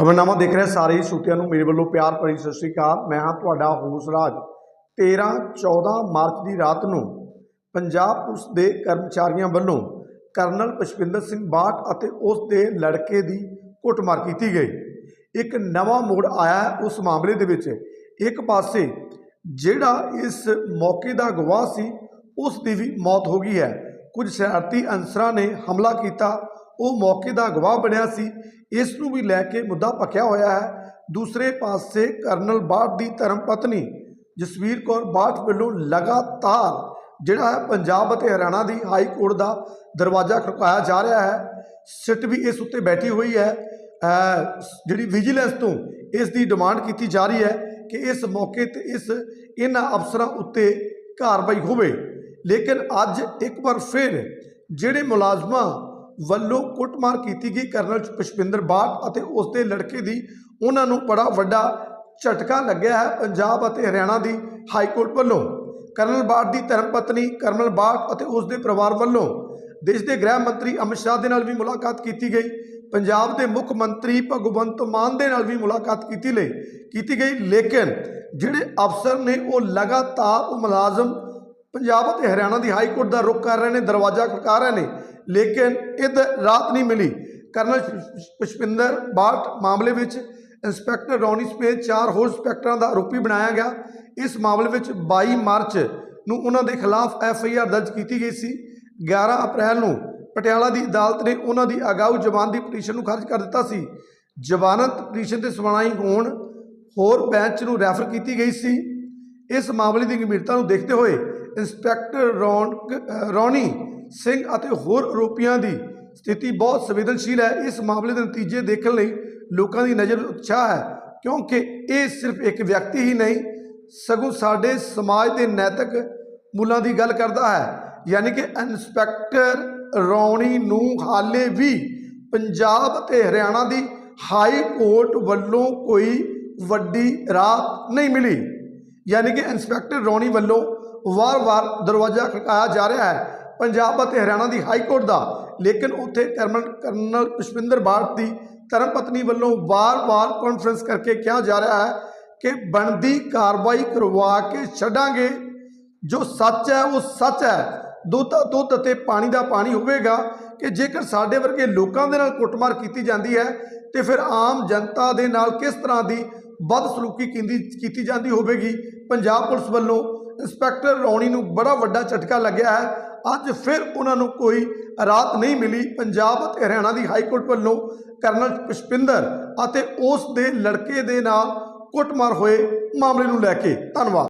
ਖਬਰਨਾਮਾ ਦੇਖ ਰਹੇ ਸਾਰੇ ਹੀ ਸੂਤਿਆਂ ਨੂੰ ਮੇਰੇ ਵੱਲੋਂ ਪਿਆਰ ਭਰੀ ਸਤਿ ਸ੍ਰੀ ਅਕਾਲ। ਮੈਂ ਹਾਂ ਤੁਹਾਡਾ ਹੋਸ ਰਾਜ। 13 14 ਮਾਰਚ ਦੀ ਰਾਤ ਨੂੰ ਪੰਜਾਬ ਪੁਲਿਸ ਦੇ ਕਰਮਚਾਰੀਆਂ ਵੱਲੋਂ ਕਰਨਲ ਪੁਸ਼ਪਿੰਦਰ ਸਿੰਘ ਬਾਟ ਅਤੇ ਉਸ ਦੇ ਲੜਕੇ ਦੀ ਕੁੱਟਮਾਰ ਕੀਤੀ ਗਈ। ਇੱਕ ਨਵਾਂ ਮੋੜ ਆਇਆ ਉਸ ਮਾਮਲੇ ਦੇ ਵਿੱਚ। ਇੱਕ ਪਾਸੇ ਜਿਹੜਾ ਇਸ ਮੌਕੇ ਦਾ ਗਵਾਹ ਸੀ, ਉਸ ਦੀ ਵੀ ਮੌਤ ਹੋ ਗਈ ਹੈ। ਕੁਝ ਸ਼ਰਾਰਤੀ ਅਨਸਰਾਂ ਨੇ ਹਮਲਾ ਕੀਤਾ। ਉਹ ਮੌਕੇ ਦਾ ਗਵਾਹ ਬਣਿਆ ਸੀ। ਇਸ ਨੂੰ ਵੀ ਲੈ ਕੇ ਮੁੱਦਾ ਪੱਕਿਆ ਹੋਇਆ ਹੈ। ਦੂਸਰੇ ਪਾਸੇ ਕਰਨਲ ਬਾਠ ਦੀ ਧਰਮ ਪਤਨੀ ਜਸਵੀਰ ਕੌਰ ਬਾਠ ਵੱਲੋਂ ਲਗਾਤਾਰ ਜਿਹੜਾ ਹੈ ਪੰਜਾਬ ਅਤੇ ਹਰਿਆਣਾ ਦੀ ਹਾਈ ਕੋਰਟ ਦਾ ਦਰਵਾਜ਼ਾ ਖੜਕਾਇਆ ਜਾ ਰਿਹਾ ਹੈ। ਸਿੱਟ ਵੀ ਇਸ ਉੱਤੇ ਬੈਠੀ ਹੋਈ ਹੈ। ਜਿਹੜੀ ਵਿਜੀਲੈਂਸ ਤੋਂ ਇਸ ਦੀ ਡਿਮਾਂਡ ਕੀਤੀ ਜਾ ਰਹੀ ਹੈ ਕਿ ਇਸ ਮੌਕੇ ਤੇ ਇਸ ਇਹਨਾਂ ਅਫਸਰਾਂ ਉੱਤੇ ਕਾਰਵਾਈ ਹੋਵੇ। ਲੇਕਿਨ ਅੱਜ ਇੱਕ ਵਾਰ ਫਿਰ ਜਿਹੜੇ ਮੁਲਾਜ਼ਮਾਂ ਵੱਲੋਂ ਕੁੱਟਮਾਰ ਕੀਤੀ ਗਈ। ਕਰਨਲ ਪੁਸ਼ਪਿੰਦਰ ਬਾਟ ਅਤੇ ਉਸ ਦੇ ਲੜਕੇ ਦੀ ਉਹਨਾਂ ਨੂੰ ਬੜਾ ਵੱਡਾ ਝਟਕਾ ਲੱਗਿਆ ਹੈ ਪੰਜਾਬ ਅਤੇ ਹਰਿਆਣਾ ਦੀ ਹਾਈ ਕੋਰਟ ਵੱਲੋਂ। ਕਰਨਲ ਬਾਟ ਦੀ ਧਰਮ ਪਤਨੀ ਕਰਨਲ ਬਾਟ ਅਤੇ ਉਸ ਦੇ ਪਰਿਵਾਰ ਵੱਲੋਂ ਦੇਸ਼ ਦੇ ਗ੍ਰਹਿ ਮੰਤਰੀ ਅਮਿਤ ਸ਼ਾਹ ਦੇ ਨਾਲ ਵੀ ਮੁਲਾਕਾਤ ਕੀਤੀ ਗਈ। ਪੰਜਾਬ ਦੇ ਮੁੱਖ ਮੰਤਰੀ ਭਗਵੰਤ ਮਾਨ ਦੇ ਨਾਲ ਵੀ ਮੁਲਾਕਾਤ ਕੀਤੀ ਲਈ ਕੀਤੀ ਗਈ। ਲੇਕਿਨ ਜਿਹੜੇ ਅਫਸਰ ਨੇ ਉਹ ਲਗਾਤਾਰ ਉਹ ਮੁਲਾਜ਼ਮ ਪੰਜਾਬ ਅਤੇ ਹਰਿਆਣਾ ਦੀ ਹਾਈ ਕੋਰਟ ਦਾ ਰੁਖ ਕਰ ਰਹੇ ਨੇ, ਦਰਵਾਜ਼ਾ ਖੜਕਾ ਰਹੇ ਨੇ। ਲੇਕਿਨ ਇਹ ਰਾਤ ਨਹੀਂ ਮਿਲੀ। ਕਰਨਲ ਪੁਸ਼ਪਿੰਦਰ ਬਾਟ ਮਾਮਲੇ ਵਿੱਚ ਇੰਸਪੈਕਟਰ ਰੌਨੀ ਸਮੇਤ ਚਾਰ ਹੋਰ ਇੰਸਪੈਕਟਰਾਂ ਦਾ ਆਰੋਪੀ ਬਣਾਇਆ ਗਿਆ। ਇਸ ਮਾਮਲੇ ਵਿੱਚ 22 ਮਾਰਚ ਨੂੰ ਉਹਨਾਂ ਦੇ ਖਿਲਾਫ ਐਫ ਆਈ ਆਰ ਦਰਜ ਕੀਤੀ ਗਈ ਸੀ। 11 ਅਪ੍ਰੈਲ ਨੂੰ ਪਟਿਆਲਾ ਦੀ ਅਦਾਲਤ ਨੇ ਉਹਨਾਂ ਦੀ ਅਗਾਊ ਜ਼ਮਾਨਤ ਦੀ ਪਟੀਸ਼ਨ ਨੂੰ ਖਾਰਜ ਕਰ ਦਿੱਤਾ ਸੀ। ਜ਼ਮਾਨਤ ਪਟੀਸ਼ਨ ਤੇ ਸੁਣਾਈ ਹੋਣ ਹੋਰ ਬੈਂਚ ਨੂੰ ਰੈਫਰ ਕੀਤੀ ਗਈ ਸੀ। ਇਸ ਮਾਮਲੇ ਦੀ ਗੰਭੀਰਤਾ ਨੂੰ ਦੇਖਦੇ ਹੋਏ ਇੰਸਪੈਕਟਰ ਰੌਣਕ ਰੌਣੀ ਸਿੰਘ ਅਤੇ ਹੋਰ ਆਰੋਪੀਆਂ ਦੀ ਸਥਿਤੀ ਬਹੁਤ ਸੰਵੇਦਨਸ਼ੀਲ ਹੈ। ਇਸ ਮਾਮਲੇ ਦੇ ਨਤੀਜੇ ਦੇਖਣ ਲਈ ਲੋਕਾਂ ਦੀ ਨਜ਼ਰ ਉਤਸ਼ਾਹ ਹੈ, ਕਿਉਂਕਿ ਇਹ ਸਿਰਫ ਇੱਕ ਵਿਅਕਤੀ ਹੀ ਨਹੀਂ, ਸਗੋਂ ਸਾਡੇ ਸਮਾਜ ਦੇ ਨੈਤਿਕ ਮੁੱਲਾਂ ਦੀ ਗੱਲ ਕਰਦਾ ਹੈ। ਯਾਨੀ ਕਿ ਇੰਸਪੈਕਟਰ ਰੌਣੀ ਨੂੰ ਹਾਲੇ ਵੀ ਪੰਜਾਬ ਅਤੇ ਹਰਿਆਣਾ ਦੀ ਹਾਈ ਕੋਰਟ ਵੱਲੋਂ ਕੋਈ ਵੱਡੀ ਰਾਹਤ ਨਹੀਂ ਮਿਲੀ। ਯਾਨੀ ਕਿ ਇੰਸਪੈਕਟਰ ਰੌਣੀ ਵੱਲੋਂ ਵਾਰ-ਵਾਰ ਦਰਵਾਜ਼ਾ ਖੜਕਾਇਆ ਜਾ ਰਿਹਾ ਹੈ। ਪੰਜਾਬ ਅਤੇ ਹਰਿਆਣਾ ਦੀ ਹਾਈ ਕੋਰਟ ਦਾ। ਲੇਕਿਨ ਉੱਥੇ ਕਰਨਲ ਕਰਨਲ ਪੁਸ਼ਪਿੰਦਰ ਬਾਠ ਦੀ ਧਰਮ ਪਤਨੀ ਵੱਲੋਂ ਵਾਰ-ਵਾਰ ਕਾਨਫਰੰਸ ਕਰਕੇ ਕਿਹਾ ਜਾ ਰਿਹਾ ਹੈ ਕਿ ਬਣਦੀ ਕਾਰਵਾਈ ਕਰਵਾ ਕੇ ਛੱਡਾਂਗੇ। ਜੋ ਸੱਚ ਹੈ, ਉਹ ਸੱਚ ਹੈ। ਦੁੱਧ ਦੁੱਧ ਅਤੇ ਪਾਣੀ ਦਾ ਪਾਣੀ ਹੋਵੇਗਾ ਕਿ ਜੇਕਰ ਸਾਡੇ ਵਰਗੇ ਲੋਕਾਂ ਦੇ ਨਾਲ ਕੁੱਟਮਾਰ ਕੀਤੀ ਜਾਂਦੀ ਹੈ, ਤੇ ਫਿਰ ਆਮ ਜਨਤਾ ਦੇ ਨਾਲ ਕਿਸ ਤਰ੍ਹਾਂ ਦੀ ਬਦਸਲੂਕੀ ਕੀਤੀ ਕੀਤੀ ਜਾਂਦੀ ਹੋਵੇਗੀ? ਪੰਜਾਬ ਪੁਲਿਸ ਵੱਲੋਂ ਇੰਸਪੈਕਟਰ ਰੌਣੀ ਨੂੰ ਬੜਾ ਵੱਡਾ ਝਟਕਾ ਲੱਗਿਆ ਹੈ। ਅੱਜ ਫਿਰ ਉਹਨਾਂ ਨੂੰ ਕੋਈ ਰਾਤ ਨਹੀਂ ਮਿਲੀ। ਪੰਜਾਬ ਅਤੇ ਹਰਿਆਣਾ ਦੀ ਹਾਈ ਕੋਰਟ ਵੱਲੋਂ ਕਰਨਲ ਪੁਸ਼ਪਿੰਦਰ ਅਤੇ ਉਸ ਦੇ ਲੜਕੇ ਦੇ ਨਾਲ ਕੁੱਟਮਾਰ ਹੋਏ ਮਾਮਲੇ ਨੂੰ ਲੈ ਕੇ। ਧੰਨਵਾਦ।